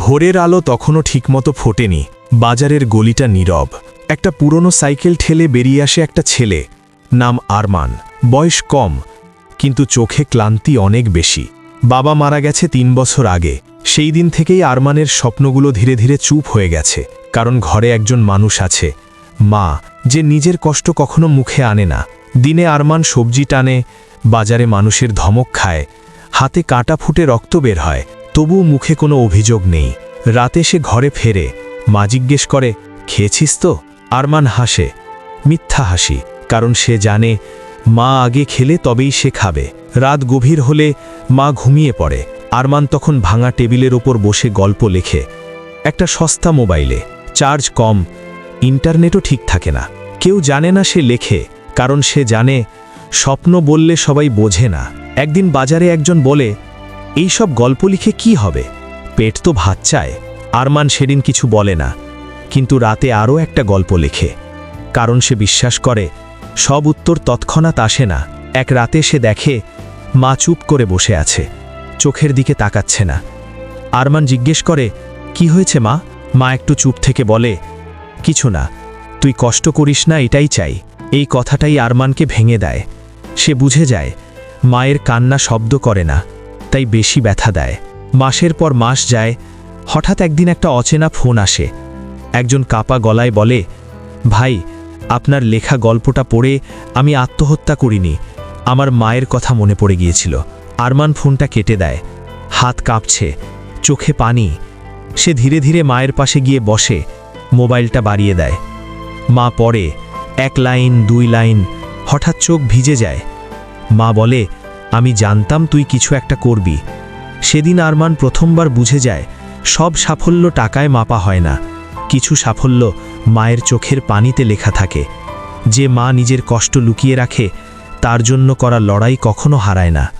ভোরের আলো তখনও ঠিকমতো ফোটেনি। বাজারের গলিটা নীরব। একটা পুরনো সাইকেল ঠেলে বেরিয়ে আসে একটা ছেলে, নাম আরমান। বয়স কম, কিন্তু চোখে ক্লান্তি অনেক বেশি। বাবা মারা গেছে তিন বছর আগে। সেই দিন থেকেই আরমানের স্বপ্নগুলো ধীরে ধীরে চুপ হয়ে গেছে, কারণ ঘরে একজন মানুষ আছে। মা, যে নিজের কষ্ট কখনো মুখে আনে না। দিনে আরমান সবজি টানে, বাজারে মানুষের ধমক খায়। হাতে কাটা ফুটে রক্ত বের হয়। তবুও মুখে কোনো অভিযোগ নেই। রাতে সে ঘরে ফেরে, মা জিজ্ঞেস করে, খেয়েছিস তো? আরমান হাসে, মিথ্যা হাসি, কারণ সে জানে, মা আগে খেলে তবেই সে খাবে। রাত গভীর হলে মা ঘুমিয়ে পড়ে। আরমান তখন ভাঙা টেবিলের ওপর বসে গল্প লেখে। একটা সস্তা মোবাইলে, চার্জ কম, ইন্টারনেটও ঠিক থাকে না। কেউ জানে না সে লেখে, কারণ সে জানে, স্বপ্ন বললে সবাই বোঝে না। একদিন বাজারে একজন বলে এই সব গল্প লিখে কি হবে? পেট তো ভাত চায়, আরমান সেদিন কিছু বলে না, কিন্তু রাতে আরও একটা গল্প লেখে। কারণ সে বিশ্বাস করে, সব উত্তর তৎক্ষণাৎ আসে না, এক রাতে সে দেখে, মা চুপ করে বসে আছে, চোখের দিকে তাকাচ্ছে না। আরমান জিজ্ঞেস করে, কি হয়েছে মা? মা একটু চুপ থেকে বলে, কিছু না, তুই কষ্ট করিস না, এটাই চাই। এই কথাটাই আরমানকে ভেঙে দেয়। সে বুঝে যায়, মায়ের কান্না শব্দ করে না। তাই বেশি ব্যথা দেয়। মাসের পর মাস যায়, হঠাৎ একদিন একটা অচেনা ফোন আসে। একজন কাপা গলায় বলে, ভাই, আপনার লেখা গল্পটা পড়ে আমি আত্মহত্যা করিনি। আমার মায়ের কথা মনে পড়ে গিয়েছিল। আরমান ফোনটা কেটে দেয়। হাত কাঁপছে, চোখে পানি। সে ধীরে ধীরে মায়ের পাশে গিয়ে বসে, মোবাইলটা বাড়িয়ে দেয়। মা পড়ে, এক লাইন, দুই লাইন, হঠাৎ চোখ ভিজে যায়। মা বলে আমি জানতাম তুই কিছু একটা করবি। সেদিন আরমান প্রথমবার বুঝে যায়, সব সাফল্য টাকায় মাপা হয় না। কিছু সাফল্য মায়ের চোখের পানিতে লেখা থাকে। যে মা নিজের কষ্ট লুকিয়ে রাখে, তার জন্য করা লড়াই কখনো হারায় না।